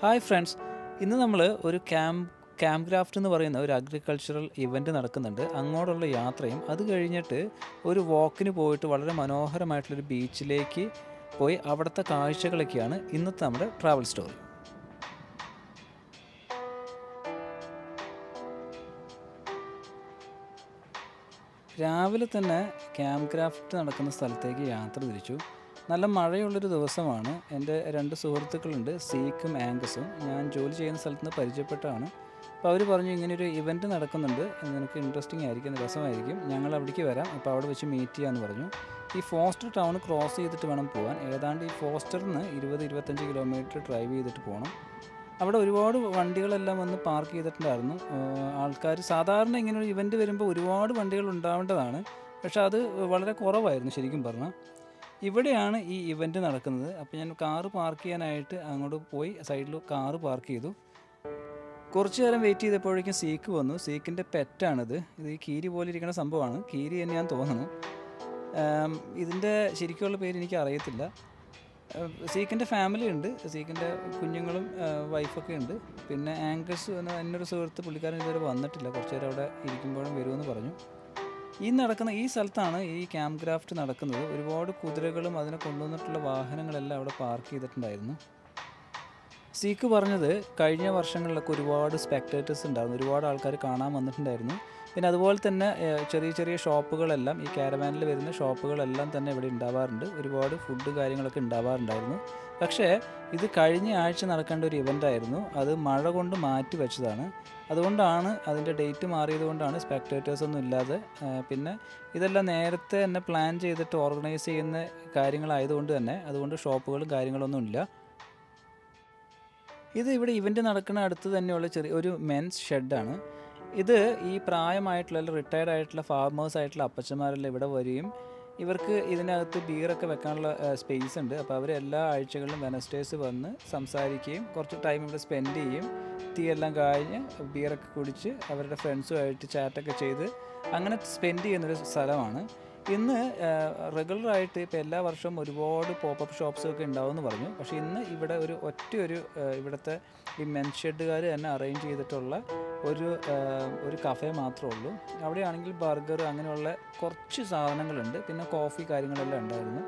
Hi friends. ഇന്ന് നമ്മൾ ഒരു ക്യാമ്പ് ക്യാമ്പ് ക്രാഫ്റ്റ് എന്ന് പറയുന്ന ഒരു അഗ്രികൾച്ചറൽ ഇവന്റ് നടക്കുന്നുണ്ട്. അങ്ങോട്ടുള്ള യാത്രയും അത് കഴിഞ്ഞിട്ട് ഒരു വാക്കിന് പോയിട്ട് വളരെ മനോഹരമായിട്ടുള്ളൊരു ബീച്ചിലേക്ക് പോയി അവിടുത്തെ കാഴ്ചകളൊക്കെയാണ് ഇന്നത്തെ നമ്മുടെ ട്രാവൽ സ്റ്റോറി രാവിലെ തന്നെ ക്യാമ്പ് ക്രാഫ്റ്റ് നടക്കുന്ന സ്ഥലത്തേക്ക് യാത്ര തിരിച്ചു. നല്ല മഴയുള്ളൊരു ദിവസമാണ്. എന്റെ രണ്ട് സുഹൃത്തുക്കളുണ്ട് സീക്കും ആങ്കസും ഞാൻ ജോലി ചെയ്യുന്ന സ്ഥലത്ത് നിന്ന് പരിചയപ്പെട്ടാണ് അപ്പോൾ അവർ പറഞ്ഞു ഇങ്ങനെയൊരു ഇവന്റ് നടക്കുന്നുണ്ട്. നിനക്ക് ഇൻട്രസ്റ്റിംഗ് ആയിരിക്കും രസമായിരിക്കും. ഞങ്ങൾ അവിടേക്ക് വരാം. അപ്പോൾ അവിടെ വെച്ച് മീറ്റ് ചെയ്യാമെന്ന് പറഞ്ഞു. ഈ ഫോസ്റ്റർ ടൗൺ ക്രോസ് ചെയ്തിട്ട് വേണം പോകാൻ. ഏതാണ്ട് ഈ ഫോസ്റ്ററിൽ നിന്ന് ഇരുപത് ഇരുപത്തഞ്ച് കിലോമീറ്റർ ഡ്രൈവ് ചെയ്തിട്ട് പോകണം. അവിടെ ഒരുപാട് വണ്ടികളെല്ലാം വന്ന് പാർക്ക് ചെയ്തിട്ടുണ്ടായിരുന്നു. ആൾക്കാർ സാധാരണ ഇങ്ങനെ ഒരു ഇവന്റ് വരുമ്പോൾ ഒരുപാട് വണ്ടികൾ ഉണ്ടാവേണ്ടതാണ്. പക്ഷേ അത് വളരെ കുറവായിരുന്നു ശരിക്കും പറഞ്ഞാൽ. ഇവിടെയാണ് ഈ ഇവന്റ് നടക്കുന്നത്. അപ്പോൾ ഞാൻ കാറ് പാർക്ക് ചെയ്യാനായിട്ട് അങ്ങോട്ട് പോയി സൈഡിൽ കാറ് പാർക്ക് ചെയ്തു. കുറച്ച് നേരം വെയിറ്റ് ചെയ്തപ്പോഴേക്കും സീക്ക് വന്നു. സീക്കിന്റെ പെറ്റാണിത്. ഇത് ഈ കീരി പോലെ ഇരിക്കുന്ന സംഭവമാണ്. കീരി എന്ന് ഞാൻ തോന്നുന്നു ഇതിന്റെ ശരിക്കുള്ള പേര് എനിക്ക് അറിയത്തില്ല. സീക്കിന്റെ ഫാമിലി ഉണ്ട്. സീക്കിന്റെ കുഞ്ഞുങ്ങളും വൈഫൊക്കെ ഉണ്ട്. പിന്നെ ആങ്കേഴ്സ് എന്ന എന്നൊരു സുഹൃത്ത് പുള്ളിക്കാരൻ ഇതുവരെ വന്നിട്ടില്ല. കുറച്ച് നേരം അവിടെ ഇരിക്കുമ്പോഴും വരുമെന്ന് പറഞ്ഞു. ഈ നടക്കുന്ന ഈ സ്ഥലത്താണ് ഈ ക്യാമ്പ് ക്രാഫ്റ്റ് നടക്കുന്നത്. ഒരുപാട് കുതിരകളും അതിനെ കൊണ്ടുവന്നിട്ടുള്ള വാഹനങ്ങളെല്ലാം അവിടെ പാർക്ക് ചെയ്തിട്ടുണ്ടായിരുന്നു. സീക്ക് പറഞ്ഞത് കഴിഞ്ഞ വർഷങ്ങളിലൊക്കെ ഒരുപാട് സ്പെക്ടേറ്റേഴ്സ് ഉണ്ടായിരുന്നു. ഒരുപാട് ആൾക്കാർ കാണാൻ വന്നിട്ടുണ്ടായിരുന്നു. പിന്നെ അതുപോലെ തന്നെ ചെറിയ ചെറിയ ഷോപ്പുകളെല്ലാം ഈ കാരവാനിൽ വരുന്ന ഷോപ്പുകളെല്ലാം തന്നെ ഇവിടെ ഉണ്ടാവാറുണ്ട്. ഒരുപാട് ഫുഡ് കാര്യങ്ങളൊക്കെ ഉണ്ടാവാറുണ്ടായിരുന്നു. പക്ഷേ ഇത് കഴിഞ്ഞ ആഴ്ച നടക്കേണ്ട ഒരു ഇവന്റ് ആയിരുന്നു. അത് മഴ കൊണ്ട് മാറ്റി വെച്ചതാണ്. അതുകൊണ്ടാണ് അതിന്റെ ഡേറ്റ് മാറിയത് കൊണ്ടാണ് സ്പെക്ടേറ്റേഴ്സ് ഒന്നും ഇല്ലാതെ പിന്നെ ഇതെല്ലാം നേരത്തെ തന്നെ പ്ലാൻ ചെയ്തിട്ട് ഓർഗനൈസ് ചെയ്യുന്ന കാര്യങ്ങളായതുകൊണ്ട് തന്നെ അതുകൊണ്ട് ഷോപ്പുകളും കാര്യങ്ങളൊന്നും ഇല്ല. ഇത് ഇവിടെ ഇവന്റ് നടക്കുന്ന അടുത്ത് തന്നെയുള്ള ചെറിയ ഒരു മെൻസ് ഷെഡാണ് ഇത് ഈ പ്രായമായിട്ടുള്ള റിട്ടയർഡ് ആയിട്ടുള്ള ഫാർമേഴ്സ് ആയിട്ടുള്ള അപ്പച്ചന്മാരെല്ലാം ഇവിടെ വരികയും ഇവർക്ക് ഇതിനകത്ത് ബീറൊക്കെ വെക്കാനുള്ള സ്പേസ് ഉണ്ട്. അപ്പോൾ അവർ എല്ലാ ആഴ്ചകളിലും വെനസ്ഡേസ് വന്ന് സംസാരിക്കുകയും കുറച്ച് ടൈം ഇവിടെ സ്പെൻഡ് ചെയ്യും. തീയെല്ലാം കഴിഞ്ഞ് ബീറൊക്കെ കുടിച്ച് അവരുടെ ഫ്രണ്ട്സുമായിട്ട് ചാറ്റൊക്കെ ചെയ്ത് അങ്ങനെ സ്പെൻഡ് ചെയ്യുന്നൊരു സ്ഥലമാണ്. ഇന്ന് റെഗുലറായിട്ട് ഇപ്പോൾ എല്ലാ വർഷവും ഒരുപാട് പോപ്പപ്പ് ഷോപ്സ് ഒക്കെ ഉണ്ടാവുമെന്ന് പറഞ്ഞു. പക്ഷേ ഇന്ന് ഇവിടെ ഒരു ഒറ്റ ഒരു ആ, ഇവിടുത്തെ ഈ മെൻ ഷെഡുകാർ തന്നെ അറേഞ്ച് ചെയ്തിട്ടുള്ള ഒരു ഒരു കഫേ മാത്രമേ ഉള്ളൂ. അവിടെയാണെങ്കിൽ ബർഗർ അങ്ങനെയുള്ള കുറച്ച് സാധനങ്ങളുണ്ട്. പിന്നെ കോഫി കാര്യങ്ങളെല്ലാം ഉണ്ടായിരുന്നു.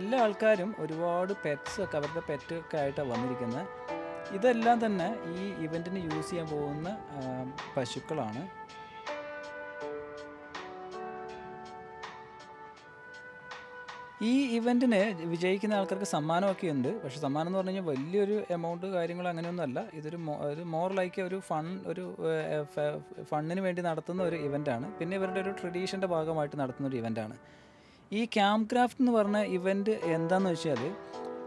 എല്ലാ ആൾക്കാരും ഒരുപാട് പെറ്റ്സ് ഒക്കെ അവരുടെ പെറ്റൊക്കെ ആയിട്ടാണ് വന്നിരിക്കുന്നത്. ഇതെല്ലാം തന്നെ ഈ ഇവന്റിന് യൂസ് ചെയ്യാൻ പോകുന്ന പശുക്കളാണ്. ഈ ഇവന്റിന് വിജയിക്കുന്ന ആൾക്കാർക്ക് സമ്മാനമൊക്കെ ഉണ്ട്. പക്ഷേ സമ്മാനം എന്ന് പറഞ്ഞു കഴിഞ്ഞാൽ വലിയൊരു എമൗണ്ട് കാര്യങ്ങൾ അങ്ങനെയൊന്നും അല്ല. ഇതൊരു ഒരു മോർ ലൈക്ക് ഒരു ഫൺ ഒരു ഫണ്ണിന് വേണ്ടി നടത്തുന്ന ഒരു ഇവന്റാണ് പിന്നെ ഇവരുടെ ഒരു ട്രഡീഷന്റെ ഭാഗമായിട്ട് നടത്തുന്ന ഒരു ഇവന്റാണ് ഈ ക്യാമ്പ് ക്രാഫ്റ്റ് എന്ന് പറഞ്ഞ ഇവന്റ് എന്താണെന്ന് വെച്ചാൽ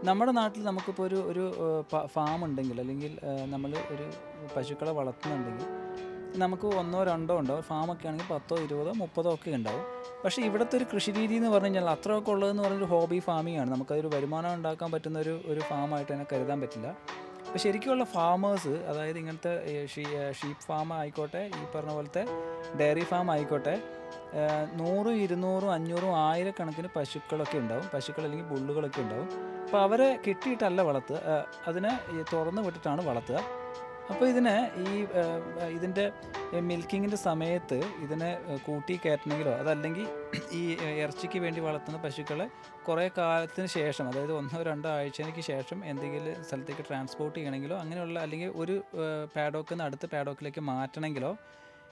നമ്മുടെ നാട്ടിൽ നമുക്കിപ്പോൾ ഒരു ഒരു ഫാം ഉണ്ടെങ്കിൽ അല്ലെങ്കിൽ നമ്മൾ ഒരു പശുക്കളെ വളർത്തുന്നുണ്ടെങ്കിൽ നമുക്ക് ഒന്നോ രണ്ടോ ഉണ്ടാവും. ഫാമൊക്കെ ആണെങ്കിൽ പത്തോ ഇരുപതോ മുപ്പതോ ഒക്കെ ഉണ്ടാവും. പക്ഷേ ഇവിടുത്തെ ഒരു കൃഷി രീതി എന്ന് പറഞ്ഞു കഴിഞ്ഞാൽ അത്രയൊക്കെ ഉള്ളതെന്ന് പറഞ്ഞൊരു ഹോബി ഫാമിംഗ് ആണ്. നമുക്കതൊരു വരുമാനം ഉണ്ടാക്കാൻ പറ്റുന്ന ഒരു ഒരു ഫാമായിട്ട് തന്നെ കരുതാൻ പറ്റില്ല. അപ്പോൾ ശരിക്കുമുള്ള ഫാമേഴ്സ് അതായത് ഇങ്ങനത്തെ ഷീപ്പ് ഫാം ആയിക്കോട്ടെ ഈ പറഞ്ഞ പോലത്തെ ഡയറി ഫാം ആയിക്കോട്ടെ നൂറും ഇരുന്നൂറും അഞ്ഞൂറും ആയിരക്കണക്കിന് പശുക്കളൊക്കെ ഉണ്ടാവും. പശുക്കൾ അല്ലെങ്കിൽ പുള്ളുകളൊക്കെ ഉണ്ടാവും. അപ്പോൾ അവരെ കിട്ടിയിട്ടല്ല വളർത്തുക. അതിനെ തുറന്ന് വിട്ടിട്ടാണ് വളർത്തുക. അപ്പോൾ ഇതിന് ഈ ഇതിന്റെ മിൽക്കിങ്ങിന്റെ സമയത്ത് ഇതിനെ കൂട്ടി കയറ്റണമെങ്കിലോ അതല്ലെങ്കിൽ ഈ ഇറച്ചിക്ക് വേണ്ടി വളർത്തുന്ന പശുക്കളെ കുറേ കാലത്തിന് ശേഷം അതായത് ഒന്നോ രണ്ടോ ആഴ്ചയ്ക്ക് ശേഷം എന്തെങ്കിലും സ്ഥലത്തേക്ക് ട്രാൻസ്പോർട്ട് ചെയ്യണമെങ്കിലോ അങ്ങനെയുള്ള അല്ലെങ്കിൽ ഒരു പാഡോക്കിൽ നിന്ന് അടുത്ത പാഡോക്കിലേക്ക് മാറ്റണമെങ്കിലോ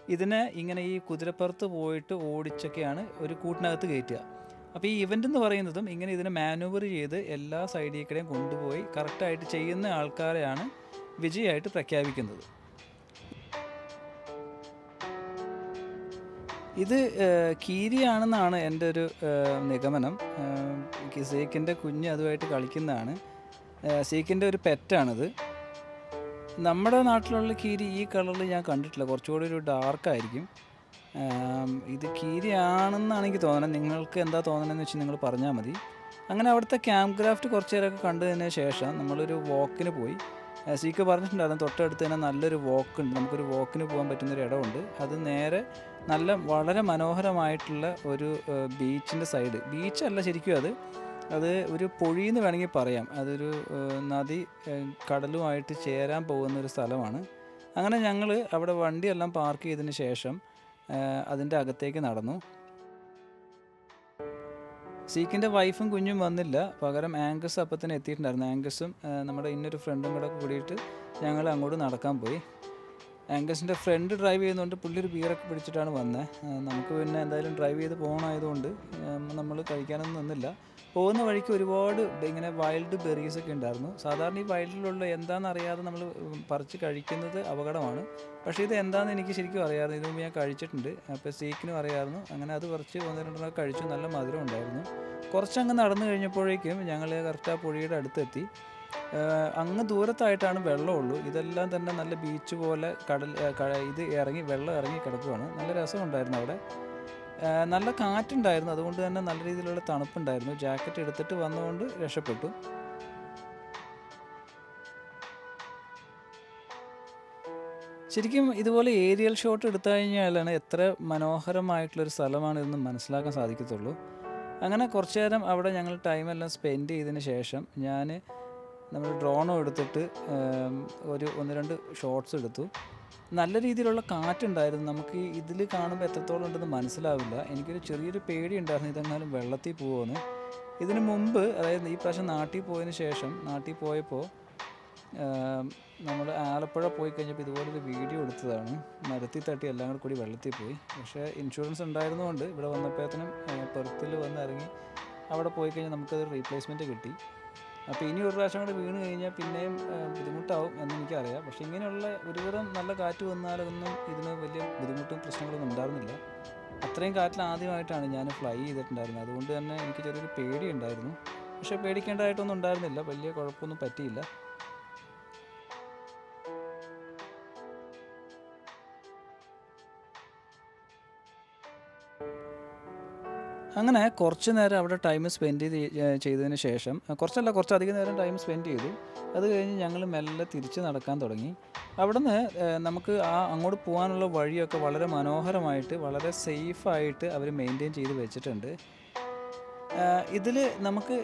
ഇതിനെ ഇങ്ങനെ ഈ കുതിരപ്പുറത്ത് പോയിട്ട് ഓടിച്ചൊക്കെയാണ് ഒരു കൂട്ടിനകത്ത് കയറ്റുക. അപ്പോൾ ഈ ഇവന്റ് എന്ന് പറയുന്നതും ഇങ്ങനെ ഇതിനെ മാനുവർ ചെയ്ത് എല്ലാ സൈഡിൽ കൂടെയും കൊണ്ടുപോയി കറക്റ്റായിട്ട് ചെയ്യുന്ന ആൾക്കാരെയാണ് വിജയമായിട്ട് പ്രഖ്യാപിക്കുന്നത്. ഇത് കീരിയാണെന്നാണ് എന്റെ ഒരു നിഗമനം. സീക്കിന്റെ കുഞ്ഞ് അതുമായിട്ട് കളിക്കുന്നതാണ്. സീക്കിന്റെ ഒരു പെറ്റാണിത്. നമ്മുടെ നാട്ടിലുള്ള കീരി ഈ കളറിൽ ഞാൻ കണ്ടിട്ടില്ല. കുറച്ചുകൂടി ഒരു ഡാർക്കായിരിക്കും ഇത് കീരിയാണെന്നാണ് എനിക്ക് തോന്നുന്നത് നിങ്ങൾക്ക് എന്താ തോന്നണമെന്ന് വെച്ചാൽ നിങ്ങൾ പറഞ്ഞാൽ മതി. അങ്ങനെ അവിടുത്തെ ക്യാമ്പ് ക്രാഫ്റ്റ് കുറച്ച് നേരമൊക്കെ കണ്ടതിന് ശേഷം നമ്മളൊരു വാക്കിന് പോയി. സീക്ക് പറഞ്ഞിട്ടുണ്ടായിരുന്നു തൊട്ടടുത്ത് തന്നെ നല്ലൊരു വോക്ക് ഉണ്ട്. നമുക്കൊരു വോക്കിന് പോകാൻ പറ്റുന്നൊരു ഇടമുണ്ട്. അത് നേരെ നല്ല വളരെ മനോഹരമായിട്ടുള്ള ഒരു ബീച്ചിന്റെ സൈഡ് ബീച്ചല്ല ശരിക്കും അത്. അത് ഒരു പൊഴിയെന്ന് വേണമെങ്കിൽ പറയാം. അതൊരു നദി കടലുമായിട്ട് ചേരാൻ പോകുന്ന ഒരു സ്ഥലമാണ്. അങ്ങനെ ഞങ്ങൾ അവിടെ വണ്ടിയെല്ലാം പാർക്ക് ചെയ്തതിന് ശേഷം അതിന്റെ അകത്തേക്ക് നടന്നു. സീക്കിന്റെ വൈഫും കുഞ്ഞും വന്നില്ല. പകരം ആങ്കസ് അപ്പത്തിന് എത്തിയിട്ടുണ്ടായിരുന്നു. ആങ്കസും നമ്മുടെ ഇന്നൊരു ഫ്രണ്ടും കൂടെ കൂടിയിട്ട് ഞങ്ങൾ അങ്ങോട്ട് നടക്കാൻ പോയി. ആങ്കസിന്റെ ഫ്രണ്ട് ഡ്രൈവ് ചെയ്യുന്നതുകൊണ്ട് പുള്ളി ഒരു ബിയറൊക്കെ പിടിച്ചിട്ടാണ് വന്നത് നമുക്ക് പിന്നെ എന്തായാലും ഡ്രൈവ് ചെയ്ത് പോകണമായതുകൊണ്ട് നമ്മൾ കഴിക്കാനൊന്നും നിന്നില്ല. പോകുന്ന വഴിക്ക് ഒരുപാട് ഇങ്ങനെ വൈൽഡ് ബെറീസ് ഒക്കെ ഉണ്ടായിരുന്നു. സാധാരണ ഈ വൈൽഡിലുള്ള എന്താണെന്ന് അറിയാതെ നമ്മൾ പറിച്ച് കഴിക്കുന്നത് അപകടമാണ്. പക്ഷേ ഇത് എന്താണെന്ന് എനിക്ക് ശരിക്കും അറിയാമായിരുന്നു. ഇതിന് ഞാൻ കഴിച്ചിട്ടുണ്ട്. അപ്പോൾ സീക്കിനും അറിയാമായിരുന്നു. അങ്ങനെ അത് കുറച്ച് ഒന്ന് രണ്ടെണ്ണം കഴിച്ചു. നല്ല മധുരം ഉണ്ടായിരുന്നു. കുറച്ചങ്ങ് നടന്നു കഴിഞ്ഞപ്പോഴേക്കും ഞങ്ങൾ കറക്റ്റ് ആ പുഴയുടെ അടുത്തെത്തി. അങ്ങ് ദൂരത്തായിട്ടാണ് വെള്ളമുള്ളൂ ഇതെല്ലാം തന്നെ നല്ല ബീച്ച് പോലെ കടൽ ഇത് ഇറങ്ങി വെള്ളം ഇറങ്ങി കിടക്കുവാണ്. നല്ല രസമുണ്ടായിരുന്നു അവിടെ. നല്ല കാറ്റുണ്ടായിരുന്നു. അതുകൊണ്ട് തന്നെ നല്ല രീതിയിലുള്ള തണുപ്പുണ്ടായിരുന്നു. ജാക്കറ്റ് എടുത്തിട്ട് വന്നുകൊണ്ട് രക്ഷപ്പെട്ടു. ശരിക്കും ഇതുപോലെ ഏരിയൽ ഷോട്ട് എടുത്തു കഴിഞ്ഞാലാണ് എത്ര മനോഹരമായിട്ടുള്ളൊരു സ്ഥലമാണ് ഇതെന്ന് മനസ്സിലാക്കാൻ സാധിക്കത്തുള്ളൂ. അങ്ങനെ കുറച്ച് നേരം അവിടെ ഞങ്ങൾ ടൈമെല്ലാം സ്പെൻഡ് ചെയ്തതിന് ശേഷം ഞാൻ നമ്മൾ ഡ്രോണോ എടുത്തിട്ട് ഒരു ഒന്ന് രണ്ട് ഷോട്ട്സ് എടുത്തു. നല്ല രീതിയിലുള്ള കാറ്റുണ്ടായിരുന്നു. നമുക്ക് ഇതിൽ കാണുമ്പോൾ എത്രത്തോളം ഉണ്ടെന്ന് മനസ്സിലാവില്ല. എനിക്കൊരു ചെറിയൊരു പേടി ഉണ്ടായിരുന്നു ഇതെങ്ങാനും വെള്ളത്തിൽ പോകുമെന്ന് ഇതിന് മുമ്പ് അതായത് ഈ പ്രാവശ്യം നാട്ടിൽ പോയതിന് ശേഷം നാട്ടിൽ പോയപ്പോൾ നമ്മൾ ആലപ്പുഴ പോയി കഴിഞ്ഞപ്പോൾ ഇതുപോലൊരു വീഡിയോ എടുത്തതാണ്. മരത്തിൽ തട്ടി എല്ലാം കൂടെ കൂടി വെള്ളത്തിൽ പോയി. പക്ഷേ ഇൻഷുറൻസ് ഉണ്ടായിരുന്നതുകൊണ്ട് ഇവിടെ വന്നപ്പോഴത്തേനും പെർത്തിൽ വന്ന് ഇറങ്ങി അവിടെ പോയി കഴിഞ്ഞാൽ നമുക്കത് റീപ്ലേസ്മെന്റ് കിട്ടി. അപ്പോൾ ഇനി ഒരു പ്രാവശ്യം കൂടി വീണ് കഴിഞ്ഞാൽ പിന്നെയും ബുദ്ധിമുട്ടാവും എന്ന് എനിക്കറിയാം. പക്ഷേ ഇങ്ങനെയുള്ള ഒരുവിധം നല്ല കാറ്റ് വന്നാലൊന്നും ഇതിന് വലിയ ബുദ്ധിമുട്ടും പ്രശ്നങ്ങളൊന്നും ഉണ്ടായിരുന്നില്ല അത്രയും കാറ്റിൽ ആദ്യമായിട്ടാണ് ഞാൻ ഫ്ലൈ ചെയ്തിട്ടുണ്ടായിരുന്നത്. അതുകൊണ്ട് തന്നെ എനിക്ക് ചെറിയൊരു പേടിയുണ്ടായിരുന്നു. പക്ഷേ പേടിക്കേണ്ടതായിട്ടൊന്നും ഉണ്ടായിരുന്നില്ല. വലിയ കുഴപ്പമൊന്നും പറ്റിയില്ല. അങ്ങനെ കുറച്ച് നേരം അവിടെ ടൈം സ്പെൻഡ് ചെയ്ത് ചെയ്തതിന് ശേഷം കുറച്ചല്ല കുറച്ചധികം നേരം ടൈം സ്പെൻഡ് ചെയ്തു. അത് കഴിഞ്ഞ് ഞങ്ങൾ മെല്ലെ തിരിച്ച് നടക്കാൻ തുടങ്ങി. അവിടുന്ന് നമുക്ക് ആ അങ്ങോട്ട് പോകാനുള്ള വഴിയൊക്കെ വളരെ മനോഹരമായിട്ട് വളരെ സേഫായിട്ട് അവർ മെയിന്റെയിൻ ചെയ്ത് വെച്ചിട്ടുണ്ട്. ഇതിൽ നമുക്ക്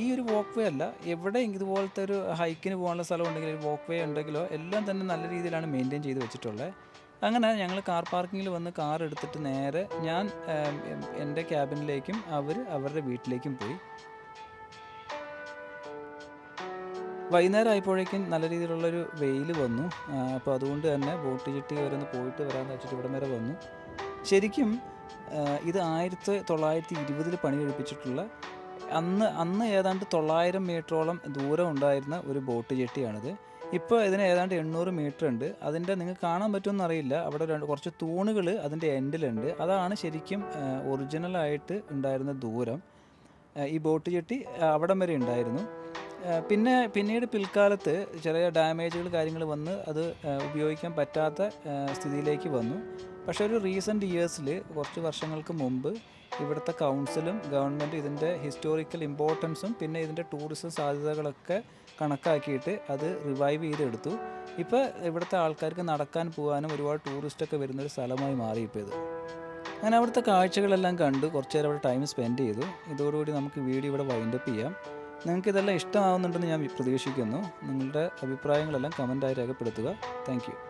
ഈ ഒരു വോക്ക് വേ അല്ല എവിടെ ഇതുപോലത്തെ ഒരു ഹൈക്കിന് പോകാനുള്ള സ്ഥലം ഉണ്ടെങ്കിൽ ഒരു വോക്ക് വേ ഉണ്ടെങ്കിലോ എല്ലാം തന്നെ നല്ല രീതിയിലാണ് മെയിന്റെയിൻ ചെയ്ത് വെച്ചിട്ടുള്ളത്. അങ്ങനെ ഞങ്ങൾ കാർ പാർക്കിങ്ങിൽ വന്ന് കാർ എടുത്തിട്ട് നേരെ ഞാൻ എന്റെ ക്യാബിനിലേക്കും അവർ അവരുടെ വീട്ടിലേക്കും പോയി. വൈകുന്നേരം ആയപ്പോഴേക്കും നല്ല രീതിയിലുള്ളൊരു വെയിൽ വന്നു. അപ്പോൾ അതുകൊണ്ട് തന്നെ ബോട്ട് ചിട്ടി വരെ ഒന്ന് പോയിട്ട് വരാമെന്ന് വെച്ചിട്ട് ഇവിടം വരെ വന്നു. ശരിക്കും ഇത് ആയിരത്തി തൊള്ളായിരത്തി ഇരുപതിൽ പണി കഴിപ്പിച്ചിട്ടുള്ള അന്ന് അന്ന് ഏതാണ്ട് തൊള്ളായിരം മീറ്ററോളം ദൂരം ഉണ്ടായിരുന്ന ഒരു ബോട്ട് ജെട്ടിയാണിത് ഇപ്പോൾ ഇതിന് ഏതാണ്ട് എണ്ണൂറ് മീറ്റർ ഉണ്ട്. അതിന്റെ നിങ്ങൾക്ക് കാണാൻ പറ്റുമെന്ന് അറിയില്ല. അവിടെ രണ്ട് കുറച്ച് തൂണുകൾ അതിന്റെ എൻഡിലുണ്ട് അതാണ് ശരിക്കും ഒറിജിനലായിട്ട് ഉണ്ടായിരുന്ന ദൂരം. ഈ ബോട്ട് ജെട്ടി അവിടം വരെ ഉണ്ടായിരുന്നു. പിന്നെ പിന്നീട് പിൽക്കാലത്ത് ചെറിയ ഡാമേജുകൾ കാര്യങ്ങൾ വന്ന് അത് ഉപയോഗിക്കാൻ പറ്റാത്ത സ്ഥിതിയിലേക്ക് വന്നു. പക്ഷേ ഒരു റീസെന്റ് ഇയേഴ്സിൽ കുറച്ച് വർഷങ്ങൾക്ക് മുമ്പ് ഇവിടുത്തെ കൗൺസിലും ഗവൺമെന്റ് ഇതിന്റെ ഹിസ്റ്റോറിക്കൽ ഇമ്പോർട്ടൻസും പിന്നെ ഇതിന്റെ ടൂറിസം സാധ്യതകളൊക്കെ കണക്കാക്കിയിട്ട് അത് റിവൈവ് ചെയ്തെടുത്തു. ഇപ്പോൾ ഇവിടുത്തെ ആൾക്കാർക്ക് നടക്കാൻ പോകാനും ഒരുപാട് ടൂറിസ്റ്റൊക്കെ വരുന്നൊരു സ്ഥലമായി മാറി ഇപ്പോൾ ഇത്. അങ്ങനെ അവിടുത്തെ കാഴ്ചകളെല്ലാം കണ്ട്. കുറച്ച് നേരം അവിടെ ടൈം സ്പെൻഡ് ചെയ്തു. ഇതോടുകൂടി നമുക്ക് വീഡിയോ ഇവിടെ വൈൻഡപ്പ് ചെയ്യാം. നിങ്ങൾക്ക് ഇതെല്ലാം ഇഷ്ടമാവുന്നുണ്ടെന്ന് ഞാൻ പ്രതീക്ഷിക്കുന്നു. നിങ്ങളുടെ അഭിപ്രായങ്ങളെല്ലാം കമന്റായി രേഖപ്പെടുത്തുക. താങ്ക്